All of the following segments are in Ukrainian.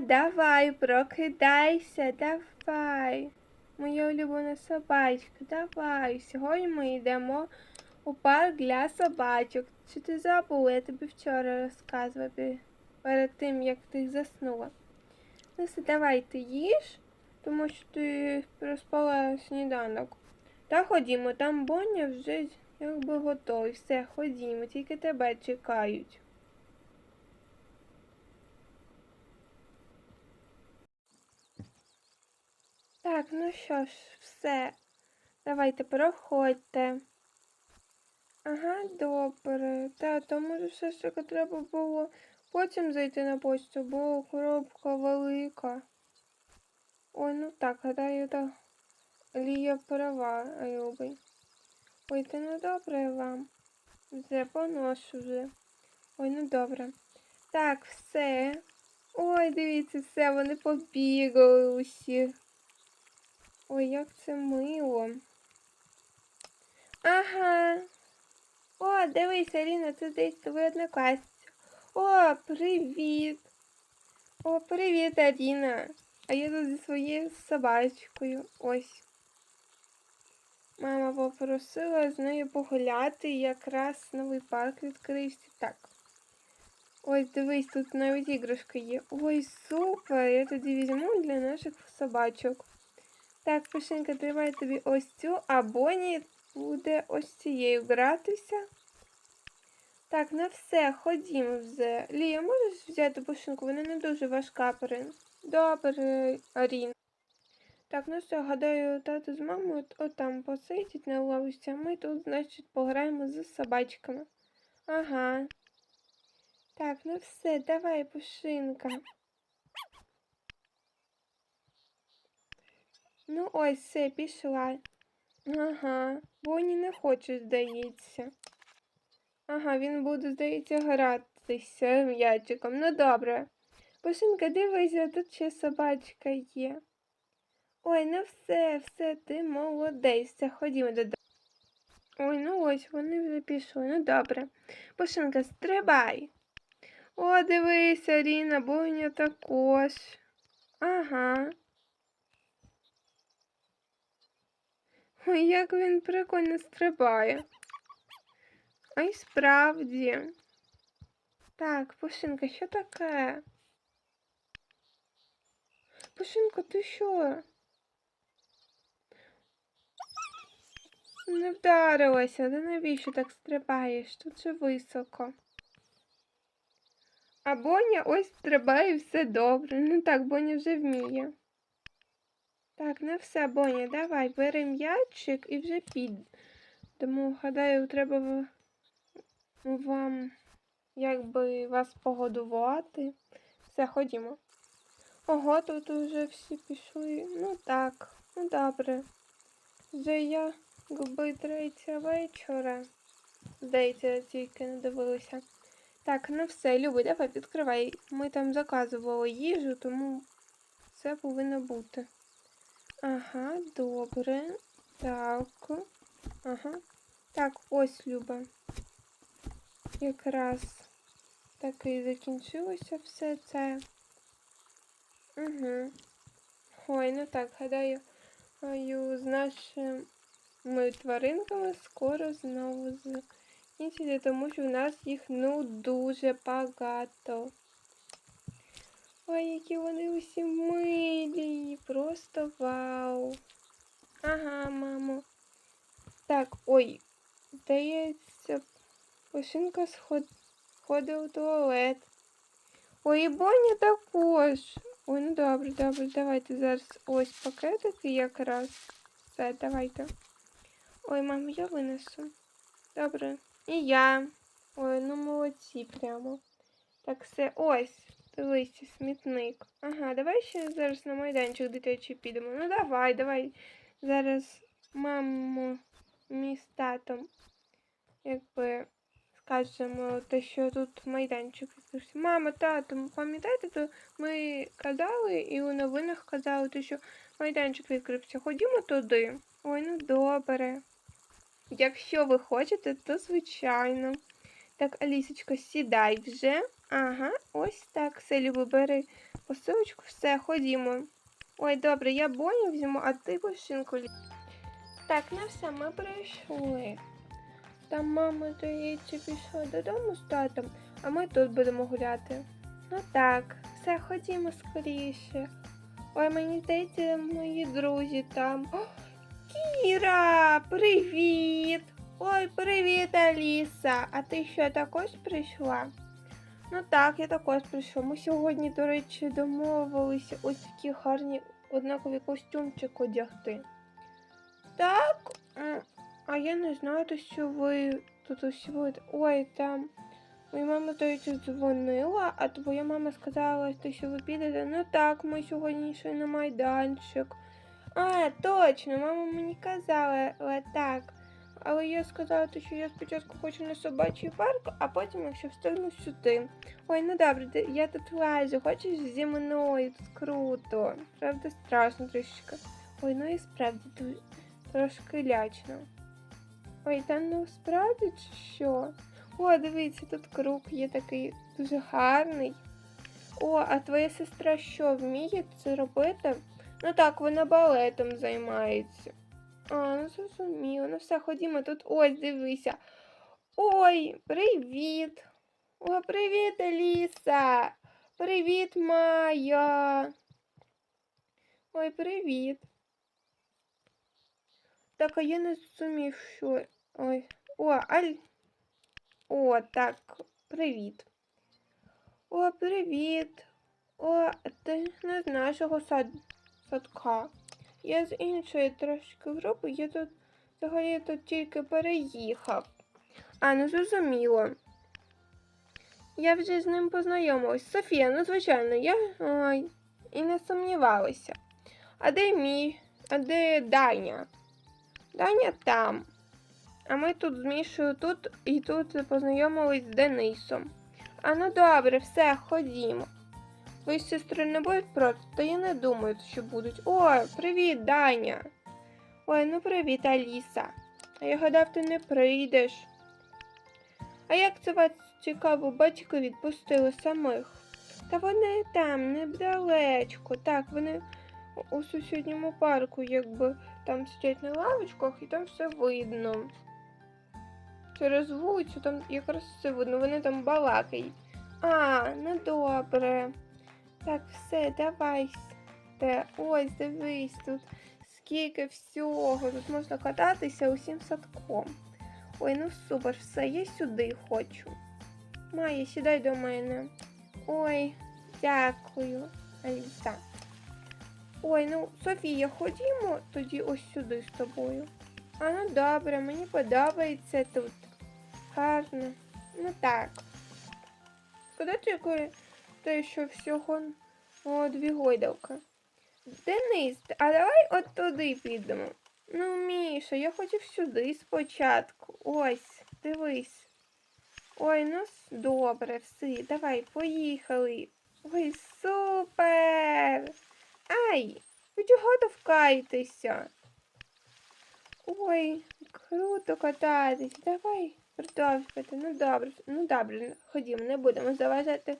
Давай, прокидайся, давай. Моя улюблена собачка, давай. Сьогодні ми йдемо у парк для собачок. Чи ти забула? Я тобі вчора розказувала перед тим, як ти заснула. Ну все, давай ти їж, тому що ти проспала сніданок. Та ходімо, там Боня вже якби готовий. Все, ходімо, тільки тебе чекають. Так, ну що ж, все. Давайте проходьте. Ага, добре. Та, то може все ж таки треба було потім зайти на почту, бо коробка велика. Ой, ну так, гадаю, так. Лія права, любий. Ой, та ну добре вам. Вже поношу вже. Ой, ну добре. Так, все. Ой, дивіться, все, вони побігали усі. Ой, як це мило. Ага. О, дивись, Аліна, це десь твоя однокласниця. О, привіт. О, привіт, Аліна. А я тут зі своєю собачкою. Ось. Мама попросила з нею погуляти, якраз новий парк відкрився. Так. Ось дивись, тут навіть іграшка є. Ой, супер! Я тоді візьму для наших собачок. Так, Пишенька, тримай тобі ось цю, а Боні буде ось цією гратися. Так, ну все, ходімо вже. Лія, можеш взяти пушинку? Вона не дуже важка. Добре, Арін. Так, ну все, гадаю, тато з мамою от, от посидять на лавочці, а ми тут, значить, пограємо з собачками. Ага. Так, ну все, давай, пушинка. Ну ось все, пішла. Ага, Боні не хоче, здається. Ага, він буде, здається, гратися м'ячиком. Ну добре. Пушинка, дивися, тут ще собачка є. Ой, ну все, все, ти молодець. Ходімо додому. Ой, ну ось, вони вже пішли. Ну добре. Пушинка, стрибай. О, дивися, Ріна, Боня також. Ага. Ой, як він прикольно стрибає. А й справді. Так, Пушинка, що таке? Пушинка, ти що? Не вдарилася, да навіщо так стрибаєш? Тут же високо. А Боня ось стрибає все добре. Ну так, Боня вже вміє. Так, ну все, Боня, давай, бери м'ячик і вже підь. Тому, гадаю, треба вам якби вас погодувати. Все, ходімо. Ого, тут вже всі пішли. Ну так, ну добре. Вже я якби третя вечора. Здається, тільки не дивилася. Так, ну все, Люби, давай відкривай. Ми там заказували їжу, тому все повинно бути. Ага, добре. Так. Ага. Так, ось Люба. Якраз таки закінчилося все це. Угу. Ой, ну так, гадаю, аю, з нашими тваринками скоро знову закінчиться, тому що в нас їх ну дуже багато. Ой, які вони усі милі. Просто вау. Ага, мамо. Так, ой, здається, Пушинка сход... сходить у туалет. Ой, і Боня також. Ой, ну добре, добре, давайте зараз ось пакетики якраз. Все, давайте. Ой, мамо, я винесу. Добре. І я. Ой, ну молодці прямо. Так, все, ось. Дивися, смітник. Ага, давай ще зараз на майданчик дитячий підемо. Ну давай, давай. Зараз маму мій з татом, якби скажемо, те, що тут майданчик. Мама, тато, пам'ятаєте, то ми казали і у новинах казали, те, що майданчик відкрився. Ходімо туди. Ой, ну добре. Якщо ви хочете, то звичайно. Так, Алісочка, сідай вже. Ага, ось так. Все, Люба, бери посилочку, все, ходімо. Ой, добре, я Боню візьму, а ти пошинку. Так, ну все, ми прийшли. Там мама, здається, пішла додому з татом, а ми тут будемо гуляти. Ну так, все, ходімо скоріше. Ой, мені здається, мої друзі там. О, Кіра, привіт! Ой, привіт, Аліса! А ти що також прийшла? Ну так, я також прийшла. Ми сьогодні, до речі, домовилися ось такі гарні однакові костюмчик одягти. Так, а я не знаю, то що ви тут будете. Ой, там. Моя мама, здається, дзвонила, а твоя мама сказала, що ви підете. Ну так, ми сьогодні йшли на майданчик. А, точно, мама мені казала е, так. Але я сказала, що я спочатку хочу на собачий парк, а потім, якщо встигну сюди. Ой, ну добре, я тут лазю, хочеш зі мною, тут круто. Правда, страшно трішки. Ой, ну і справді тут трошки лячно. Ой, та ну справді чи що? О, дивіться, тут круг є такий дуже гарний. О, а твоя сестра що, вміє це робити? Ну так, вона балетом займається. А, ну зрозуміло. Ну все, ходімо тут. Ось, дивися. Ой, привіт. О, привіт, Аліса. Привіт, Майя. Ой, привіт. Так, а я не зрозумів, що. Ой. О, Аль. О, так, привіт. О, привіт. О, ти не з нашого сад... садка. Я з іншої трошки групи, я тут взагалі тут тільки переїхав. А, ну зрозуміло. Я вже з ним познайомилась. Софія, ну звичайно, я ой, і не сумнівалася. А де мій? А де Даня? Даня там. А ми тут з Мішою тут і тут познайомились з Денисом. А ну добре, все, ходімо. Твої сестри не будуть проти, та я не думаю, що будуть. Ой, привіт, Даня. Ой, ну привіт, Аліса. А я гадав, ти не прийдеш. А як це вас цікаво, батьки відпустили самих? Та вони там, недалечко. Так, вони у сусідньому парку, якби там сидять на лавочках і там все видно. Через вулицю там якраз все видно, вони там балакають. А, ну добре. Так, все, давай. Ось, дивись, тут скільки всього. Тут можна кататися усім садком. Ой, ну супер, все, я сюди хочу. Майя, сідай до мене. Ой, дякую, Аліса. Ой, ну, Софія, ходімо тоді ось сюди з тобою. А ну добре, мені подобається тут. Гарно. Ну так. Шкода тільки те, що всього о, дві гойдалки. Денис, а давай от туди підемо. Ну, Міша, я хотів сюди спочатку. Ось, дивись. Ой, ну добре, все, давай, поїхали. Ой, супер! Ай, ви чого товкаєтеся? Ой, круто кататись. Давай продовжувати. Ну добре, ну добре, ходімо, не будемо заважати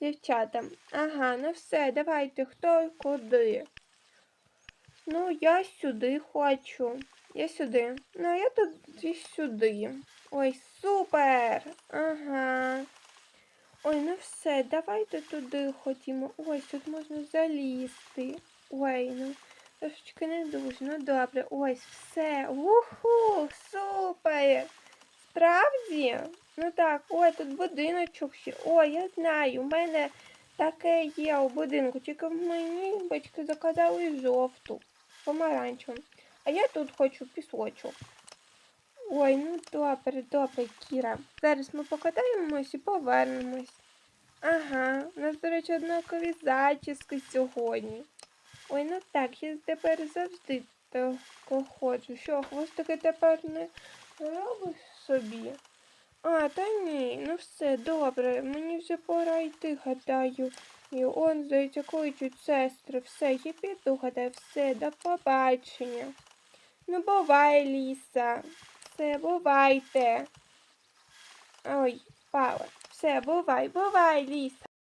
дівчатам. Ага, ну все, давайте, хто куди. Ну, я сюди хочу. Я сюди. Ну, а я тоді сюди. Ой, супер! Ага. Ой, ну все, давайте туди ходімо. Ось тут можна залізти. Ой, ну трошечки не дуже. Ну добре, ось все. Уху, супер! Справді? Ну так, ой, тут будиночок ще. Ой, я знаю, у мене таке є у будинку, тільки в мені батьки заказали жовту, помаранчеву. А я тут хочу пісочок. Ой, ну добре, добре, Кіра. Зараз ми покатаємось і повернемось. Ага, у нас, до речі, однакові зачіски сьогодні. Ой, ну так, я тепер завжди так ходжу. Що, хвостики тепер не робиш собі? А, та ні, ну все, добре, мені вже пора йти, гадаю. І он, здається, кличуть сестри. Все, я піду, гадаю, все, до побачення. Ну, бувай, Ліса. Все, бувайте. Ой, впала. Все, бувай, бувай, ліса.